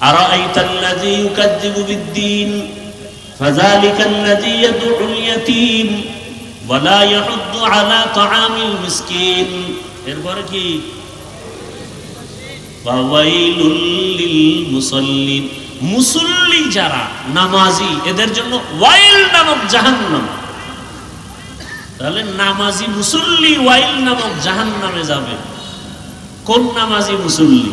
আর আইতাল্লাযী ইউকাযযিবু বিদ্দীন فذلك الذي يدعو اليتيم ولا يحض على طعام المسكين এরপরে কি ওয়াইলুল লিল মুসাল্লিন মুসল্লি যারা নামাজি এদের জন্য ওয়াইল নামক জাহান্নাম তাহলে নামাজি মুসল্লি ওয়াইল নামক জাহান্নামে যাবে কোন নামাজি মুসল্লি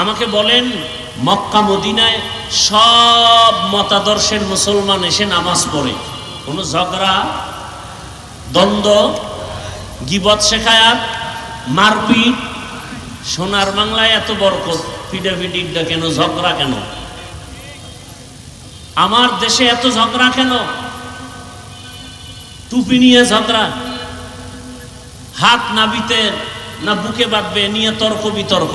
আমাকে বলেন, মক্কা, মদিনায় সব মতাদর্শের মুসলমান এসে নামাজ পড়ে। কোনো ঝগড়া, দ্বন্দ্ব, গিবত শেখায়াত মারপিট। সোনার বাংলায় এত বরকত পিডাপিডিকটা কেন, ঝগড়া কেন? আমার দেশে এত ঝগড়া কেন? টুপি নিয়ে ঝগড়া, হাত নাবিতে না বুকে বাঁধবে, নিয়ে তর্ক বিতর্ক।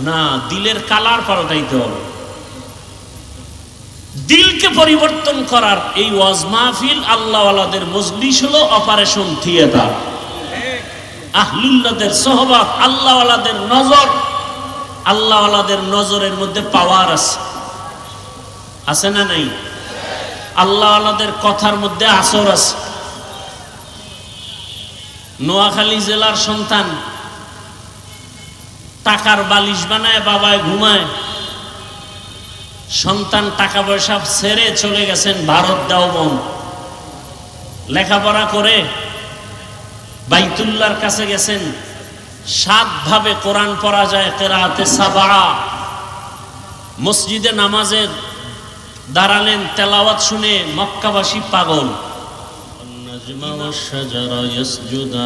না, দিলের কালার পাল্টাইতে হবে। দিলকে পরিবর্তন করার এই ওয়াজ মাহফিল আল্লাহওয়ালাদের মজলিস হলো অপারেশন থিয়েটার। আহলুল্লাদের সহবাদ আল্লাহওয়ালাদের নজর, আল্লাহওয়ালাদের নজরের মধ্যে পাওয়ার আছে। আছে না নাই? আল্লাহওয়ালাদের কথার মধ্যে আসর আছে। নোয়াখালী জেলার সন্তান টাকার বালিশ বানায় বাবায় ঘুমায় সন্তান টাকা পয়সা ছেড়ে চলে গেছেন ভারত দেওবন লেখাপড়া করে বাইতুল্লাহর কাছে গেছেন সাত ভাবে কোরআন পড়া যায় কেরাতে সাবা মসজিদে নামাজে দাঁড়ালেন তেলাওয়াত শুনে মক্কাবাসী পাগল النجم والشجر يسجدان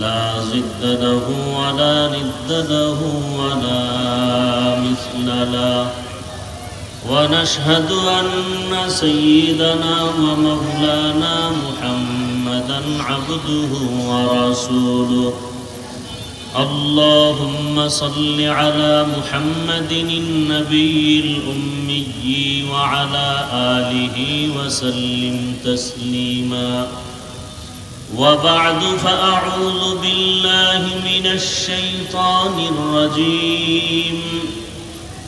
لا ضد له ولا ند له ولا مثل له. ونشهد أن سيدنا ومولانا محمدا عبده ورسوله. اللهم صل على محمد النبي الأمي وعلى آله وسلم تسليما. وبعد فأعوذ بالله من الشيطان الرجيم.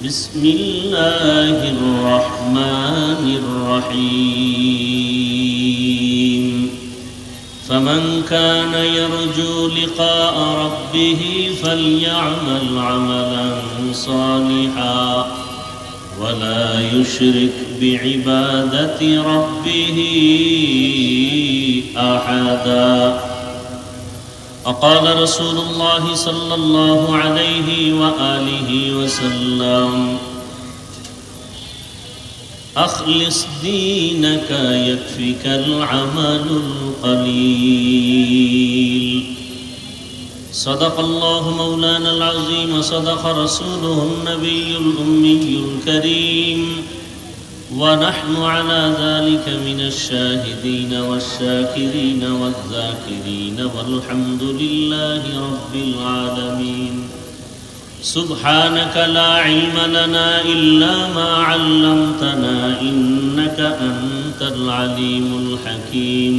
بسم الله الرحمن الرحيم. فمن كان يرجو لقاء ربه فليعمل عملا صالحا. ولا يشرك بعبادة ربه أحدا. وقال رسول الله صلى الله عليه وآله وسلم أخلص دينك يكفك العمل القليل. صدق الله مولانا العظيم صدق رسوله النبي الأمي الكريم. ونحن على ذلك من الشاهدين والشاكرين والذاكرين والحمد لله رب العالمين. سبحانك لا علم لنا إلا ما علمتنا إنك أنت العليم الحكيم.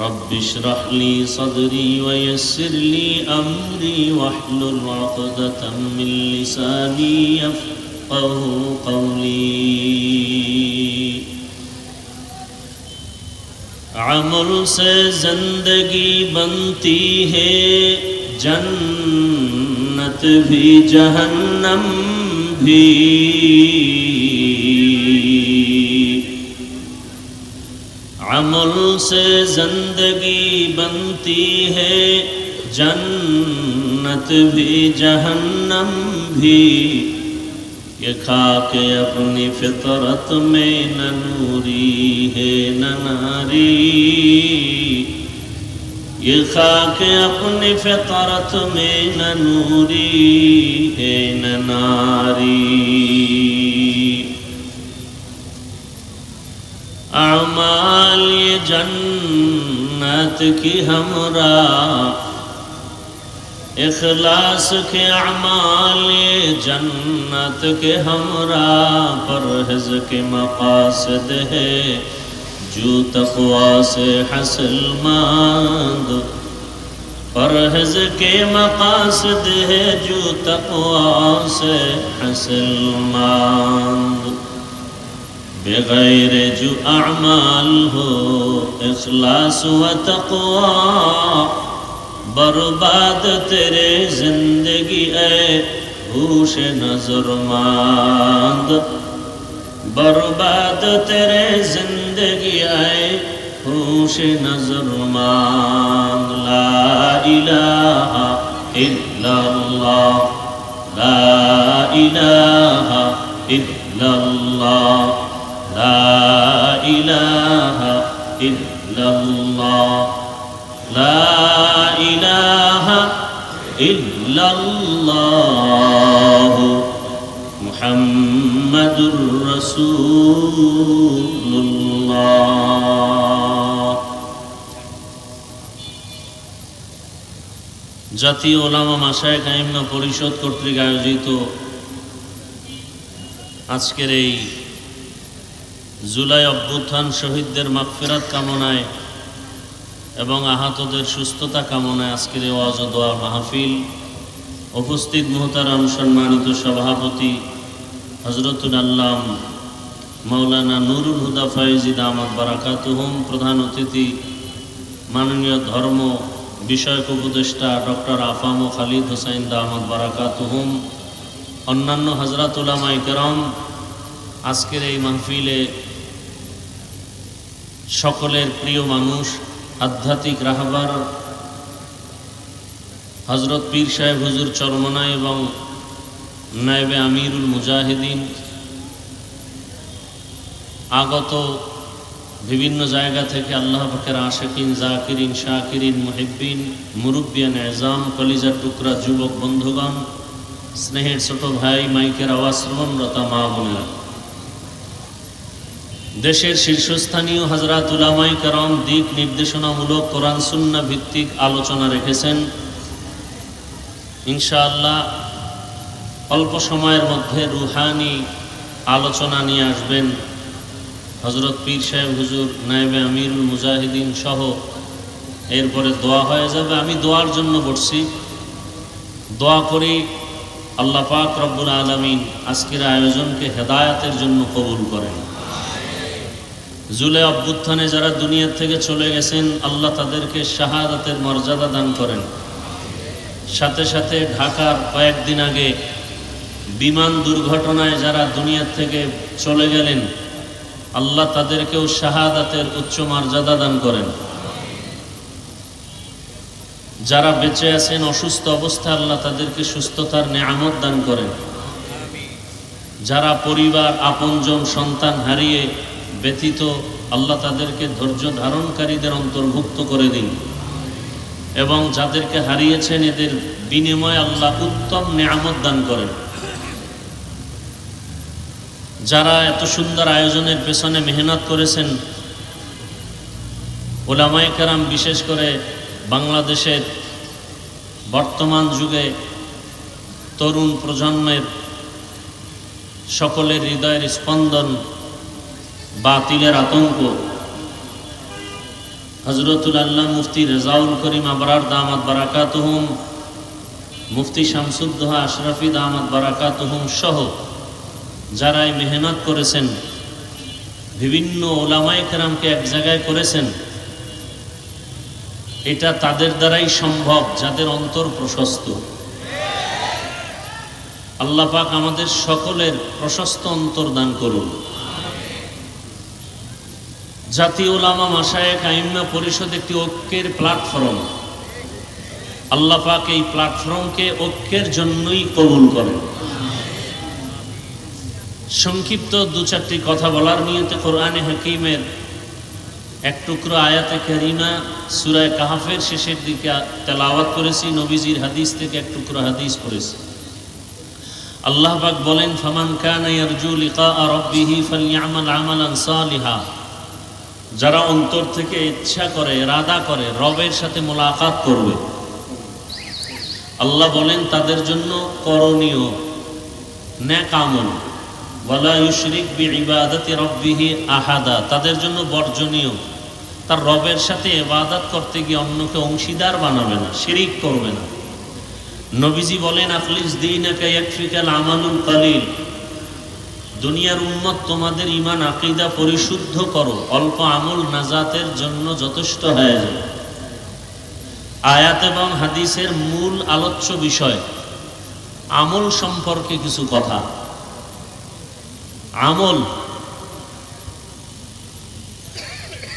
رب اشرح لي صدري ويسر لي أمري واحلل عقدة من لساني يفقه قولي. عمل سے زندگی بنتی ہے جنت بھی جہنم بھی۔ عمل سے زندگی بنتی ہے، جنت بھی، جہنم بھی۔ یہ خاک اپنی فطرت میں نہ نوری ہے، نہ ناری۔ یہ خاک اپنی فطرت میں نہ نوری ہے، نہ ناری۔ اعمال یہ جنت کی ہمراہ۔ اخلاص کے اعمال یہ جنت کے ہمراہ۔ پرہز کے مقاصد ہے جو تقوا سے حاصل ماند پرہز کے مقاصد ہے جو تقوا سے حاصل ماند بغير جو اعمال هو اخلاص و تقوا برباد تیرے زندگی اے ہوش نظر ماند برباد تیرے زندگی آئے ہوش نظر ماند لا الہ الا اللہ لا الہ الا اللہ إله إلا الله لا إله إلا الله محمد رسول الله জাতীয় ওলামা মাসায় কাইমা পরিষদ কর্তৃক আয়োজিত আজকের এই জুলাই অভ্যুত্থান শহীদদের মাগফিরাত কামনায় এবং আহতদের সুস্থতা কামনায় আজকের এই ওয়াজ দোয়া মাহফিল উপস্থিত মোহতারাম সম্মানিত সভাপতি হজরতুল আল্লাম মৌলানা নুরুল হুদা ফাইজিদ আহমদ বারাকাতুহম, প্রধান অতিথি, মাননীয় ধর্ম বিষয়ক উপদেষ্টা ডক্টর আফাম খালিদ হোসাইন দাহমদ বারাকাতুহম, অন্যান্য হজরত উলামাই কেরম, আজকের এই মাহফিলে সকলের প্রিয় মানুষ, আধ্যাত্মিক রাহবার হজরত পীর সাহেব হুজুর চরমনা এবং নায়েবে আমিরুল মুজাহিদিন আগত বিভিন্ন জায়গা থেকে আল্লাহ পাকের আশেকিন, জাকিরিন, শাকিরিন, মুহিব্বিন, মুরব্বিয়ান, এজাম, কলিজার টুকরা, যুবক বন্ধুগণ, স্নেহের ছোট ভাই, মাইকের আওয়াজ শ্রবণরতা মা বোনেরা। দেশের শীর্ষস্থানীয় হাজরাত উলামাই করম দিক নির্দেশনামূলক কোরআন সুন্না ভিত্তিক আলোচনা রেখেছেন। ইনশাআল্লাহ অল্প সময়ের মধ্যে রুহানি আলোচনা নিয়ে আসবেন হজরত পীর সাহেব, হুজুর নায়েবে আমিরুল মুজাহিদিন সহ। এরপরে দোয়া হয়ে যাবে। আমি দোয়ার জন্য বসছি। দোয়া করি আল্লাহ পাক রব্বুল আলমিন আজকের আয়োজনকে হেদায়াতের জন্য কবুল করেন। জুলে অভ্যুত্থানে যারা দুনিয়ার থেকে চলে গেছেন, আল্লাহ তাদেরকে শাহাদাতের মর্যাদা দান করেন। সাথে সাথে ঢাকার কয়েকদিন আগে বিমান দুর্ঘটনায় যারা দুনিয়ার থেকে চলে গেলেন, আল্লাহ তাদেরকেও শাহাদাতের উচ্চ মর্যাদা দান করেন। যারা বেঁচে আছেন, অসুস্থ অবস্থা আল্লাহ তাদেরকে সুস্থতার নেয়ামত দান করেন। যারা পরিবার, আপনজন, সন্তান হারিয়ে ব্যতীত আল্লাহ তাদেরকে ধৈর্য ধারণকারীদের অন্তর্ভুক্ত করে দিন। এবং যাদেরকে হারিয়েছেন এদের বিনিময়ে আল্লাহ উত্তম নেয়ামত দান করেন। যারা এত সুন্দর আয়োজনের পেছনে মেহনত করেছেন ওলামাই কারাম বিশেষ করে বাংলাদেশের বর্তমান যুগে তরুণ প্রজন্মের সকলের হৃদয়ের স্পন্দন বাতিলের আতঙ্ক। হজরতুল আল্লাহ মুফতি রেজাউল করিম আবরার দামাত বারাকাতহুম, মুফতি শামসুদ্দোহা আশরাফি দামাত বারাকাতহুম সহ যারা এই মেহনত করেছেন, বিভিন্ন ওলামাই কেরামকে এক জায়গায় করেছেন, এটা তাদের দ্বারাই সম্ভব, যাদের অন্তর প্রশস্ত। আল্লাহ পাক আমাদের সকলের প্রশস্ত অন্তর দান করুন। জাতীয় ওলামা মাসায়েক আইম্মা পরিষদ একটি ঐক্যের প্ল্যাটফর্ম আল্লাহ পাক এই প্ল্যাটফর্মকে ঐক্যের জন্যই কবুল করেন। সংক্ষিপ্ত দু চারটি কথা বলার নিয়তে কোরআনে হাকিমের এক টুকরো আয়াতে কারিমা সুরায় কাহাফের শেষের দিকে তেলাওয়াত করেছি, নবীজির হাদিস থেকে এক টুকরো হাদিস পড়েছি। আল্লাহ পাক বলেন, ফামান কানা ইয়ারজু লিকা রাব্বিহি ফালইআমাল আমালান সালিহা। যারা অন্তর থেকে ইচ্ছা করে রাদা করে, রবের সাথে মোলাকাত করবে। আল্লাহ বলেন, তাদের জন্য করণীয় আমল। ওয়ালা ইউশরিক বিইবাদাতি রাব্বিহি আহাদা, তাদের জন্য বর্জনীয়। তার রবের সাথে ইবাদত করতে গিয়ে অন্যকে অংশীদার বানাবে না, শিরিক করবে না। নবীজি বলেন আখলিস দীনাকা ইয়াকফিকাল আমালুল কালিল। দুনিয়ার উম্মত, তোমাদের ইমান আকিদা পরিশুদ্ধ করো। অল্প আমল নাজাতের জন্য যথেষ্ট হয়ে যায় আয়াত এবং হাদিসের মূল আলোচ্য বিষয়, আমল সম্পর্কে কিছু কথা। আমল,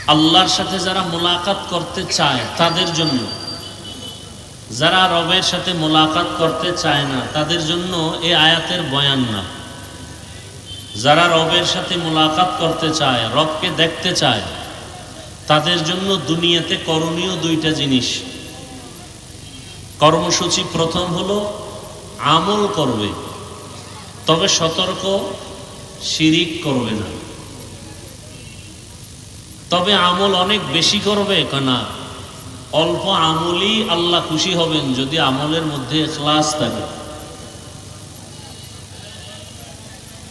আল্লাহর সাথে যারা মোলাকাত করতে চায়, তাদের জন্য। যারা রবের সাথে মোলাকাত করতে চায় না, তাদের জন্য এই আয়াতের বয়ান না। যারা রবের সাথে মোলাকাত করতে চায়, রবকে দেখতে চায়, তাদের জন্য দুনিয়াতে করণীয় দুইটা জিনিস। কর্মসূচি প্রথম হলো আমল করবে, তবে সতর্ক শিরিক করবে না। তবে আমল অনেক বেশি করবে কেনা অল্প আমলই আল্লাহ খুশি হবেন যদি আমলের মধ্যে ক্লাস থাকে।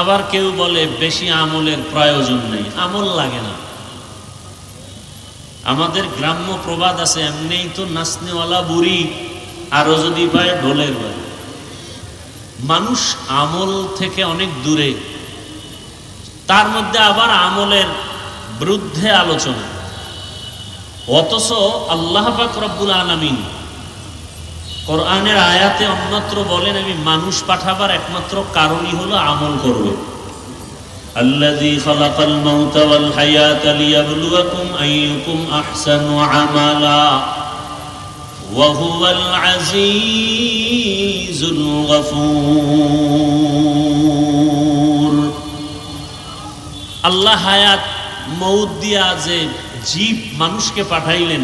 আবার কেউ বলে বেশি আমলের প্রয়োজন নেই, আমল লাগে না। আমাদের গ্রাম্য প্রবাদ আছে, এমনিই তো নাচনেওয়ালা বুড়ি, আরও যদি পায় ঢোলের বাড়ি। মানুষ আমল থেকে অনেক দূরে, তার মধ্যে আবার আমলের বিরুদ্ধে আলোচনা। অথচ আল্লাহ পাক রব্বুল আলমিন কোরআনের আয়াতে অন্যত্র বলেন আমি মানুষ পাঠাবার একমাত্র কারণই হলো আমল করবে الذي خلق الموت والحياة ليبلوكم أيكم أحسن عملا وهو العزيز الغفور আল্লাহ হায়াত মৌত দিয়া যে জীব মানুষকে পাঠাইলেন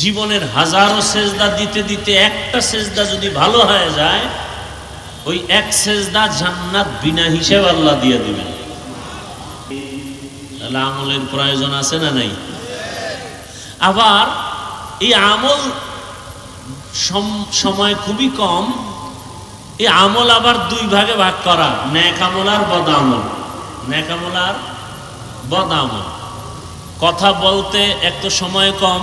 জীবনের হাজারো সেজদা দিতে দিতে একটা সেজদা যদি ভালো হয়ে যায়, ওই এক সেজদা জান্নাত বিনা হিসেব আল্লাহ দিয়ে দিবেন। তাহলে আমলের প্রয়োজন আছে না নাই? আবার এই আমল সময় খুবই কম, এই আমল আবার দুই ভাগে ভাগ করা ন্যাক আমল আর বদ আমল। ন্যাক আমল আর বদ আমল। কথা বলতে এক তো সময় কম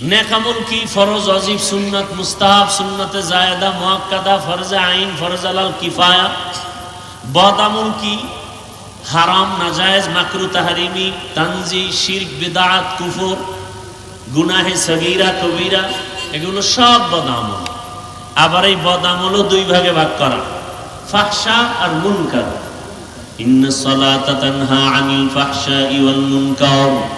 নেকামল কি? ফরজ, অজিব সুন্নত, মুস্তাহাব, সুন্নতে জায়দা মোয়াক্কাদা, ফরজে আইন, ফরজ আলাল কিফায়া। বদামুল কি? হারাম, নাজায়েজ, মাকরু, তাহারিমি, তানজি, শিরক বিদাত কুফর, গুনাহে সগীরা, কবিরা, এগুলো সব বদামল আবার এই বদামলও দুই ভাগে ভাগ করা। ফাহশা আর মুনকার। ইন্না সালাতা তানহা আনিল ফাহশাই ওয়াল মুনকার।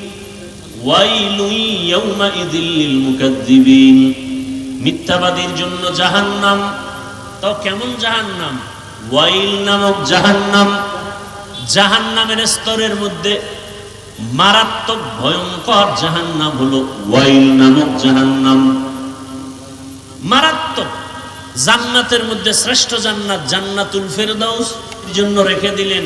মিথ্যাবাদীর জন্য জাহান্নাম। তো কেমন জাহান্নাম? ওয়াইল নামক জাহান্নাম জাহান্নামের স্তরের মধ্যে মারাত্মক ভয়ঙ্কর জাহান্নাম হলো ওয়াইল নামক জাহান্নাম। মারাত্মক। জান্নাতের মধ্যে শ্রেষ্ঠ জান্নাত জান্নাতুল ফেরদাউস। জন্য রেখে দিলেন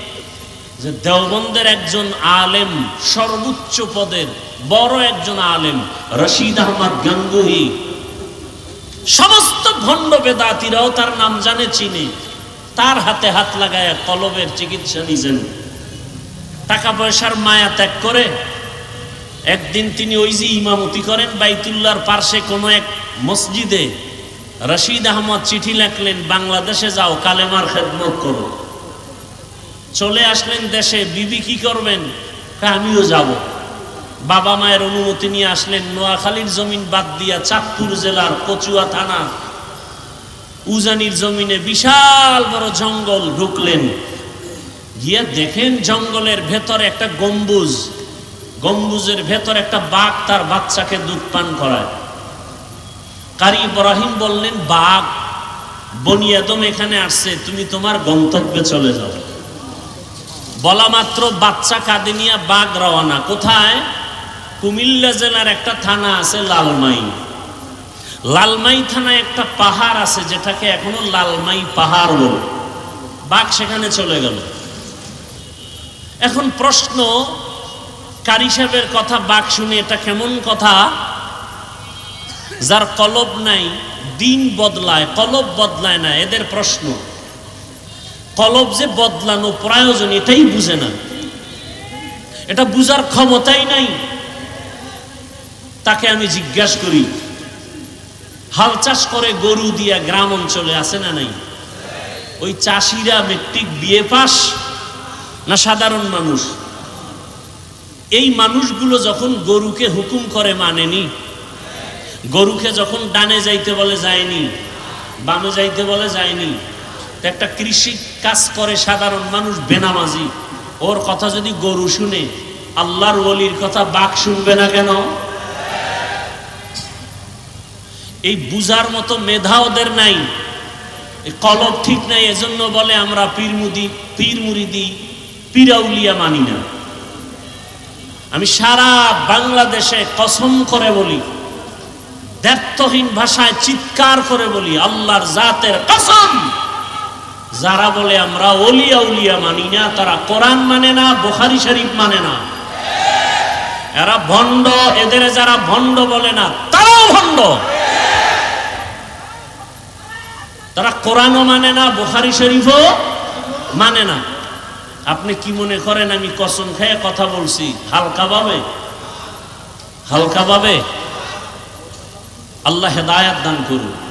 যে দেওবন্দের একজন আলেম, সর্বোচ্চ পদের বড় একজন আলেম, রশিদ আহমদ গাঙ্গুহি। সমস্ত ভণ্ড বেদাতিরাও তার নাম জানে, চিনে। তার হাতে হাত লাগায় কলবের চিকিৎসা নিছেন। টাকা পয়সার মায়া ত্যাগ করে একদিন তিনি ওই যে ইমামতি করেন বাইতুল্লাহর পার্শ্বে কোনো এক মসজিদে। রশিদ আহমদ চিঠি লেখলেন, বাংলাদেশে যাও, কালেমার খেদমত করো। চলে আসলেন দেশে, বিবি কি করবেন? আমিও যাব। বাবা মায়ের অনুমতি নিয়ে আসলেন নোয়াখালীর জমিন বাদ দিয়া চাঁদপুর জেলার কচুয়া থানা। উজানির জমিনে বিশাল বড় জঙ্গল ঢুকলেন। গিয়ে দেখেন জঙ্গলের ভেতরে একটা গম্বুজ। গম্বুজের ভেতর একটা বাঘ তার বাচ্চাকে দুধ পান করায়। কারি ইব্রাহিম বললেন, বাঘ বনিয়াদম এখানে আসছে, তুমি তোমার গন্তব্যে চলে যাও। বলা মাত্র বাচ্চা কাঁদে নিয়ে বাঘ রওনা। কোথায়? কুমিল্লা জেলার একটা থানা আছে লালমাই। লালমাই থানায় একটা পাহাড় আছে যেটাকে এখনও লালমাই পাহাড় বলে। বাঘ সেখানে চলে গেল। এখন প্রশ্ন, কারি সাহেবের কথা বাঘ শুনে এটা কেমন কথা? যার কলব নাই, দিন বদলায়, কলব বদলায় না, এদের প্রশ্ন। কলব যে বদলানো প্রয়োজন, এটাই বুঝে না। এটা বুঝার ক্ষমতাই নাই। তাকে আমি জিজ্ঞাসা করি, হাল চাষ করে গরু দিয়া গ্রাম অঞ্চলে আছে না নাই? ওই চাষিরা মেট্রিক বিয়ে পাস না সাধারণ মানুষ? এই মানুষগুলো যখন গরুকে হুকুম করে, মানেনি? গরুকে যখন ডানে যাইতে বলে, যায়নি? বামে যাইতে বলে, যায়নি? একটা কৃষি কাজ করে সাধারণ মানুষ, বেনামাজি। ওর কথা যদি গরু শুনে, আল্লাহর ওলির কথা বাঘ শুনবে না কেন? এই বুজার মতো মেধা ওদের নাই। কলব ঠিক নাই, এজন্য বলে আমরা পীর মুদি, পীর মুরিদি, পীরাউলিয়া মানি না। আমি সারা বাংলাদেশে কসম করে বলি দ্ব্যর্থহীন ভাষায় চিৎকার করে বলি, আল্লাহর জাতের কসম। যারা বলে আমরা অলিয়া উলিয়া মানি না, তারা কোরআন মানে না, বোখারি শরীফ মানে না। এরা ভণ্ড, এদের যারা ভণ্ড বলে না, তারাও ভণ্ড। তারা কোরআনও মানে না, বোখারি শরীফও মানে না। আপনি কি মনে করেন, আমি কসম খেয়ে কথা বলছি? হালকা ভাবে? হালকা ভাবে? আল্লাহ হেদায়াত দান করুন।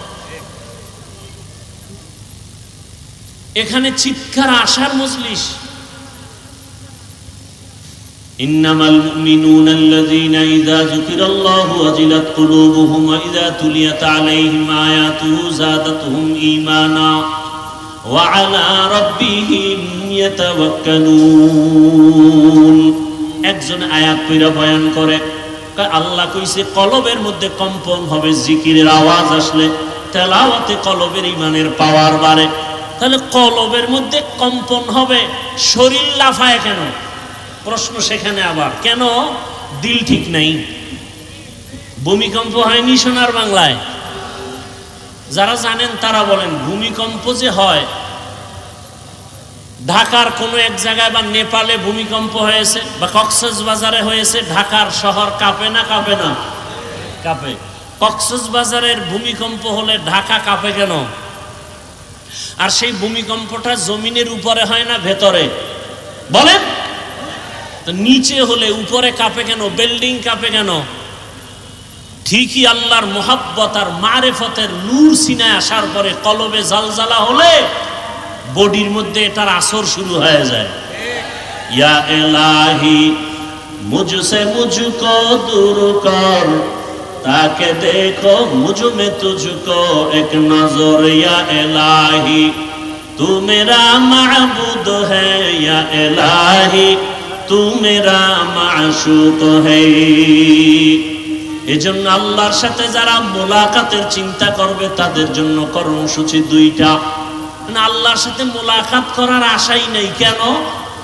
এখানে চিৎকার আসার মজলিস إنما المؤمنون الذين إذا ذكر الله وجلت قلوبهم وإذا تليت عليهم آياته زادتهم إيمانا وعلى ربهم يتوكلون একজন আয়াত পইরা বয়ান করে কয় আল্লাহ কইছে কলবের মধ্যে কম্পন হবে জিকিরের আওয়াজ আসলে তেলাওয়াতে কলবের ইমানের পাওয়ার বাড়ে তাহলে কলবের মধ্যে কম্পন হবে, শরীর লাফায় কেন? প্রশ্ন সেখানে আবার, কেন? দিল ঠিক নাই। ভূমিকম্প হয়নি সোনার বাংলায়। যারা জানেন তারা বলেন, ভূমিকম্প যে হয়, ঢাকার কোনো এক জায়গায় বা নেপালে ভূমিকম্প হয়েছে, বা কক্সেস বাজারে হয়েছে, ঢাকার শহর কাঁপে না কাঁপে না? কাঁপে। কক্সেস বাজারের ভূমিকম্প হলে ঢাকা কাঁপে কেন? আর সেই ভূমিকম্পটা জমিনের উপরে হয় না, ভেতরে। বলেন? নিচে হলে, উপরে কাঁপে কেন? বিল্ডিং কাঁপে কেন? ঠিকই আল্লাহর মোহাব্বত আর মারেফতের নূর সিনায় আসার পরে কলবে জালজালা হলে বডির মধ্যে এটার আসর শুরু হয়ে যায়। ইয়া এলাহি, মুঝসে মুঝকো দূর কর তাকে দেখো মুজুমে মে তুঝকো এক নজর এলাহি। তু মেরা মাহবুদ হ্যা এলাহি। তু মেরা মাসুক জন্য আল্লাহর সাথে যারা মোলাকাতের চিন্তা করবে, তাদের জন্য কর্মসূচি দুইটা। মানে আল্লাহর সাথে মোলাকাত করার আশাই নেই। কেন?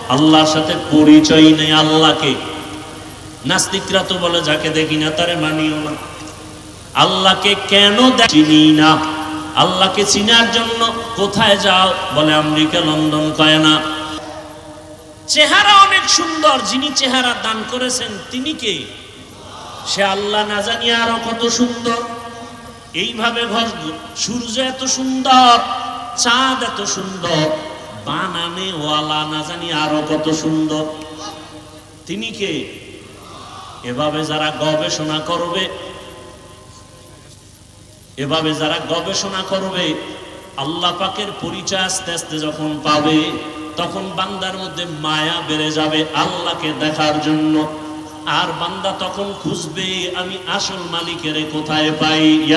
আল্লাহর সাথে পরিচয় নেই আল্লাহকে। নাস্তিকরা তো বলে, যাকে দেখি না, তারে মানিও না। আল্লাহকে কেন চিনি না। আল্লাহকে চিনার জন্য কোথায় যাও? বলে, আমেরিকা, লন্ডন কয় না চেহারা অনেক সুন্দর, যিনি চেহারা দান করেছেন, তিনি কে? সে আল্লাহ না জানি আরও কত সুন্দর। এইভাবে ঘর সূর্য এত সুন্দর, চাঁদ এত সুন্দর বানানে ওয়ালা না জানি আরও কত সুন্দর। তিনি কে? এভাবে যারা গবেষণা করবে, এভাবে যারা গবেষণা করবে, আল্লাহ পাকের পরিচয় আস্তে আস্তে যখন পাবে, তখন বান্দার মধ্যে মায়া বেড়ে যাবে আল্লাহকে দেখার জন্য। আর বান্দা তখন খুঁজবে, আমি আসল মালিকের কোথায় পাই?